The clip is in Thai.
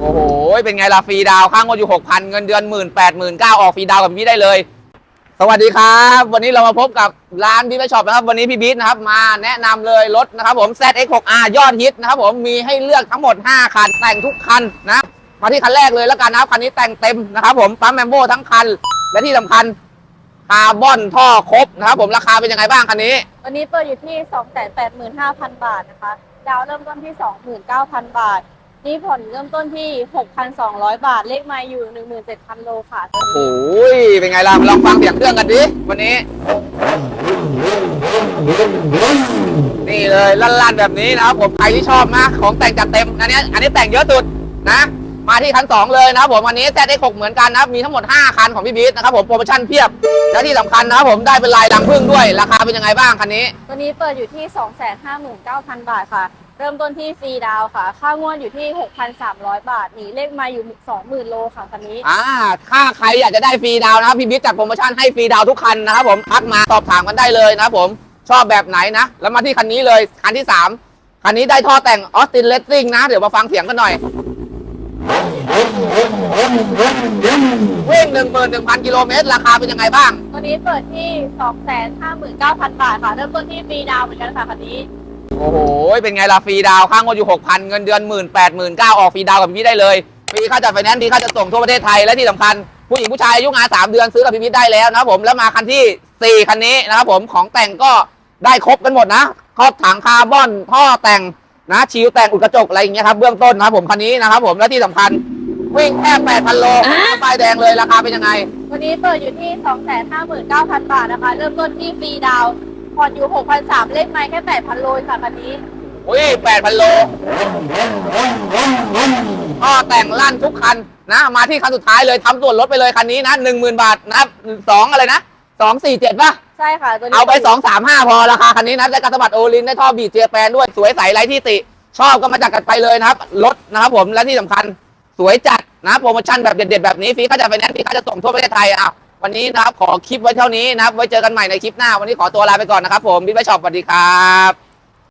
โอ้โห เป็นไงล่ะฟรีดาวน์ค่างวดอยู่6,000เงินเดือน1 8 0 0 0 0 9ออกฟรีดาวกับพี่ได้เลย สวัสดีครับ วันนี้เรามาพบกับร้านพี่แม่ช็อปนะครับ วันนี้พี่บิ๊กนะครับ มาแนะนำเลยรถนะครับผม ZX6R ยอดฮิตนะครับผมมีให้เลือกทั้งหมด 5 คัน แต่งทุกคันนะ มาที่คันแรกเลยแล้วกันนะครับคันนี้แต่งเต็มนะครับผมปั๊มแมมโบทั้งคัน และที่สำคัญคาร์บอนท่อครบนะครับผมราคาเป็นยังไงบ้างคันนี้ วันนี้เปิดอยู่ที่ 285,000 บาทนะคะ ดาวเริ่มต้นที่ 29,000 บาท นี่ผ่อนเริ่มต้นที่ 6,200 บาท เลขไมาอยู่ 17,000 โลค่ะตัวนี้โอ้ยเป็นไงล่ะลองฟังเสียงเครื่องกันดิวันนี้ นี่เลยลั่นๆแบบนี้นะครับผมใครที่ชอบนะของแต่งจัดเต็มอันนี้อันนี้แต่งเยอะสุดนะ มาที่คัน 2 เลยนะครับผมวันนี้ ZX6 เหมือนกันนะครับ มีทั้งหมด 5 คันของพี่บีทนะครับผมโปรโมชั่นเพียบ และที่สำคัญนะครับผมได้เป็นลายดังพึ่งด้วย ราคาเป็นยังไงบ้างคันนี้ ตัวนี้เปิดอยู่ที่ 259,000 บาทค่ะ เริ่มต้นที่ฟรีดาวน์ค่ะ ค่างวดอยู่ที่ 6,300 บาทนี่เลขไมาอยู่ 20,000 โลค่ะคันนี้ อ่าถ้าใครอยากจะได้ฟรีดาวน์นะครับพี่บิ๊กจัดโปรโมชั่นให้ฟรีดาวน์ทุกคันนะครับผมทักมาสอบถามกันได้เลยนะครับผมชอบแบบไหนนะ แล้วมาที่คันนี้เลยคันที่ 3คันนี้ได้ท่อแต่งออสตินเลสซิ่งนะ เดี๋ยวมาฟังเสียงกันหน่อย วิ่ง1 1 0 0 0กิโลเมตร ราคาเป็นยังไงบ้าง ตัวนี้เปิดที่ 259,000 บาทค่ะ เริ่มต้นที่ฟรีดาวน์เหมือนกันค่ะคันนี้ โอ้โห เป็นไงล่ะฟรีดาวค่างวดอยู่ 6,000 เงินเดือน 1 8 0 0 0 0 9ออกฟรีดาวกับพี่ได้เลยฟรีค่าจัดไฟแนนซ์ฟรีค่าจัดส่งทั่วประเทศไทยและที่สำคัญ ผู้หญิงผู้ชายอายุงาน 3 เดือนซื้อกับพี่พิทได้แล้วนะครับผมแล้วมาคันทีสี่ 4 คันนี้นะครับผมของแต่งก็ได้ครบกันหมดนะครอบถังคาร์บอนท่อแต่งนะชิวแต่งอุดกระจกอะไรอย่างเงี้ยครับเบื้องต้นนะครับผมคันนี้นะครับผมและที่สำคัญ วิ่งแค่8,000โลป้ายแดงเลยราคาเป็นยังไง วันนี้เปิดอยู่ที่ 259,000 บาทนะคะ เริ่มต้นที่ฟรีดาวน์ผ่อนอยู่ 6,300เลขไม้แค่ 8,000 โลค่ะคันนี้อุ้ย8,000 โลก็แต่งลั่นทุกคันนะ มาที่คันสุดท้ายเลยทำส่วนลดไปเลยคันนี้นะ10,000 บาทนะครับสองอะไรนะสองสี่เจ็ดป่ะ ใช่ค่ะ ตัวนี้เอาไปสองสามห้าพอราคาคันนี้นะได้กระสะบัดโอลินได้ท่อบีเจแปนด้วยสวยใสไร้ที่ติ ชอบก็มาจัดกันไปเลยนะครับรถนะครับผมและที่สำคัญสวยจัด นะโปรโมชั่นแบบเด็ดๆแบบนี้ฟรีค่าจัดไฟแนนซ์ฟรีค่าจะส่งทั่วประเทศไทยอะวันนี้นะครับขอคลิปไว้เท่านี้นะครับไว้เจอกันใหม่ในคลิปหน้า วันนี้ขอตัวลาไปก่อนนะครับผมบิ๊กไบช็อปสวัสดีครับ